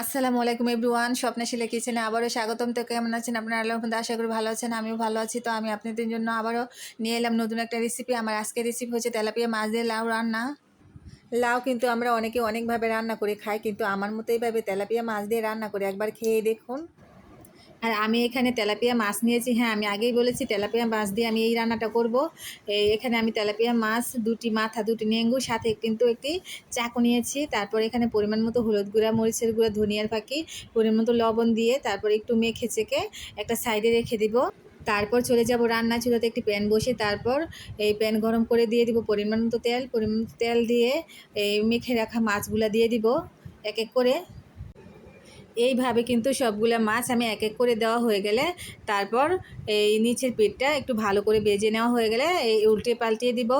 আসসালামু আলাইকুম এভরিওয়ান স্বপ্নশীলা কিচেনে আবারও স্বাগতম। তো কেমন আছেন? আপনারা আল্লাহ আশা করি ভালো আছেন, আমিও ভালো আছি। তো আমি আপনাদের জন্য আবারও নিয়ে এলাম নতুন একটা রেসিপি আমার আজকের রেসিপি হচ্ছে তেলাপিয়া মাছ দিয়ে লাউ রান্না। লাউ কিন্তু আমরা অনেকে অনেকভাবে রান্না করে খাই, কিন্তু আমার মতো এইভাবে তেলাপিয়া মাছ দিয়ে রান্না করে একবার খেয়ে দেখুন। আর আমি এখানে তেলাপিয়া মাছ নিয়েছি। হ্যাঁ আমি আগেই বলেছি, তেলাপিয়া মাছ দিয়ে আমি এই রান্নাটা করব। এখানে আমি তেলাপিয়া মাছ, দুটি মাথা, দুটি নেঙ্গু, সাথে কিন্তু একটি চাকু নিয়েছি। তারপর এখানে পরিমাণ মতো হলুদ গুঁড়া, মরিচের গুঁড়া, ধনিয়ার ফাঁকি, পরিমাণ মতো লবণ দিয়ে তারপর একটু মেখে চেকে একটা সাইডে রেখে দিব। তারপর চলে যাব রান্না চুলাতে একটি প্যান বসে তারপর এই প্যান গরম করে দিয়ে দিব পরিমাণ মতো তেল, পরিমাণ তেল দিয়ে এই মেখে রাখা মাছগুলা দিয়ে দিব। এক এক করে এইভাবে কিন্তু সবগুলো মাছ আমি এক এক করে দেওয়া হয়ে গেলে তারপর এই নিচের পিঠটা একটু ভালো করে ভেজে নেওয়া হয়ে গেলে এই উল্টে পাল্টিয়ে দিব।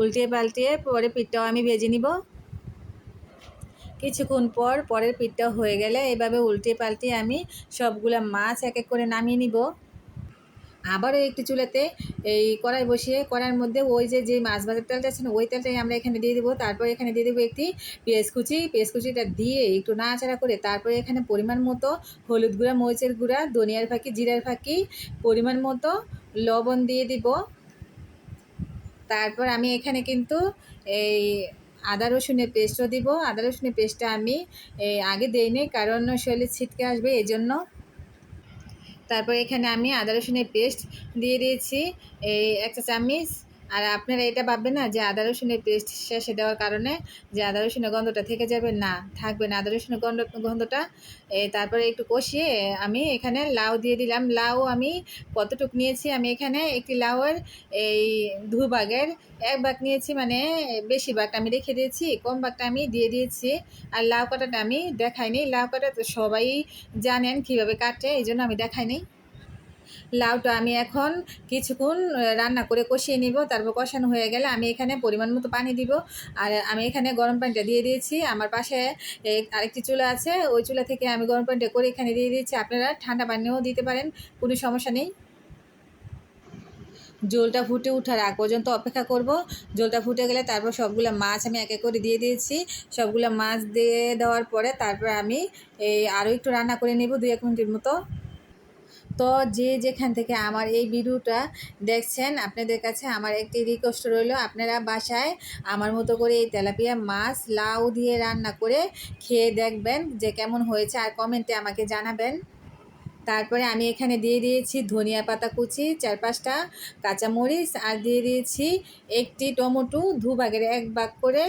উল্টে পাল্টিয়ে পরে পিঠটাও আমি ভেজে নিব। কিছুক্ষণ পর পরের পিঠটা হয়ে গেলে এভাবে উল্টে পাল্টিয়ে আমি সবগুলো মাছ এক এক করে নামিয়ে নিব। আবারও একটি চুলাতে এই কড়াই বসিয়ে, কড়াইয়ের মধ্যে ওই যে যে মাছ ভাজার তেলটা আছে ওই তেলটাই আমরা এখানে দিয়ে দেবো। তারপর এখানে দিয়ে দেবো একটি পেঁয়াজ কুচি। পেঁয়াজ কুচিটা দিয়ে একটু নাড়াচাড়া করে তারপরে এখানে পরিমাণ মতো হলুদ গুঁড়া, মরিচের গুঁড়া, ধনিয়ার ফাঁকি, জিরার ফাঁকি, পরিমাণ মতো লবণ দিয়ে দিব। তারপর আমি এখানে কিন্তু এই আদা রসুনের পেস্টও দিব। আদা রসুনের পেস্টটা আমি আগে দিইনি, কারণ শরীরে ছিটকে আসবে এই জন্য তারপর এখানে আমি আদা রসুনের পেস্ট দিয়ে দিয়েছি এই একটা চামচ। আর আপনারা এটা ভাববেন না যে আদা রসুনের পেস্ট শেষে দেওয়ার কারণে যে আদা রসুনের গন্ধটা থেকে যাবে। না, থাকবে না। আদা রসুনের গন্ধ, গন্ধটা তারপরে একটু কষিয়ে আমি এখানে লাউ দিয়ে দিলাম। লাউ আমি কতটুক নিয়েছি? আমি এখানে একটি লাউয়ের এই দু ভাগের এক ভাগ নিয়েছি মানে বেশি ভাগটা আমি রেখে দিয়েছি, কম ভাগটা আমি দিয়ে দিয়েছি। আর লাউ কাটাটা আমি দেখাইনি। লাউ কাটা তো সবাই জানেন কীভাবে কাটে, এই জন্য আমি দেখাইনি। লাউটা আমি এখন কিছুক্ষণ রান্না করে কষিয়ে নিব। তারপর কষানো হয়ে গেলে আমি এখানে পরিমাণ মতো পানি দিব। আর আমি এখানে গরম পানিটা দিয়ে দিয়েছি। আমার পাশে আরেকটি চুলা আছে। ওই চুলা থেকে আমি গরম পানিটা করে এখানে দিয়ে দিয়েছি। আপনারা ঠান্ডা পানিও দিতে পারেন। কোনো সমস্যা নেই। জলটা ফুটে ওঠার আগ পর্যন্ত অপেক্ষা করব। জলটা ফুটে গেলে তারপর সবগুলো মাছ আমি এক এক করে দিয়ে দিয়েছি। সবগুলো মাছ দিয়ে দেওয়ার পরে তারপর আমি এই আরও একটু রান্না করে নেব দু এক মিনিটের মতো। তো যে যেখান থেকে আমার এই ভিডিওটা দেখছেন, আপনাদের কাছে আমার একটি রিকোয়েস্ট রইল, আপনারা বাসায় আমার মতো করে এই তেলাপিয়া মাছ লাউ দিয়ে রান্না করে খেয়ে দেখবেন যে কেমন হয়েছে আর কমেন্টে আমাকে জানাবেন। তারপরে আমি এখানে দিয়ে দিয়েছি ধনিয়া পাতা কুচি, চার পাঁচটা কাঁচামরিচ, আর দিয়ে দিয়েছি একটি টমেটো দু ভাগের এক ভাগ করে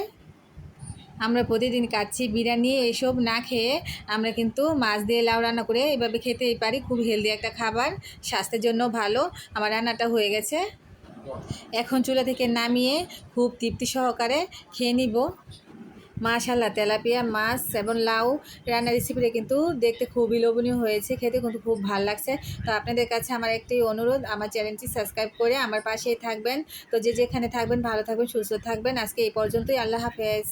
আমরা প্রতিদিন কাচ্ছি বিরিয়ানি এইসব না খেয়ে আমরা কিন্তু মাছ দিয়ে লাউ রান্না করে এভাবে খেতেই পারি। খুব হেলদি একটা খাবার, স্বাস্থ্যের জন্য ভালো। আমার রান্নাটা হয়ে গেছে। এখন চুলা থেকে নামিয়ে খুব তৃপ্তি সহকারে খেয়ে নিব। মাশাল্লাহ তেলাপিয়া, মাছ এবং লাউ রান্নার রেসিপিটা কিন্তু দেখতে খুবই লোভনীয় হয়েছে, খেতে কিন্তু খুব ভালো লাগছে। তো আপনাদের কাছে আমার একটি অনুরোধ, আমার চ্যানেলটি সাবস্ক্রাইব করে আমার পাশেই থাকবেন। তো যে যেখানে থাকবেন, ভালো থাকবেন, সুস্থ থাকবেন। আজকে এই পর্যন্তই, আল্লাহ হাফেজ।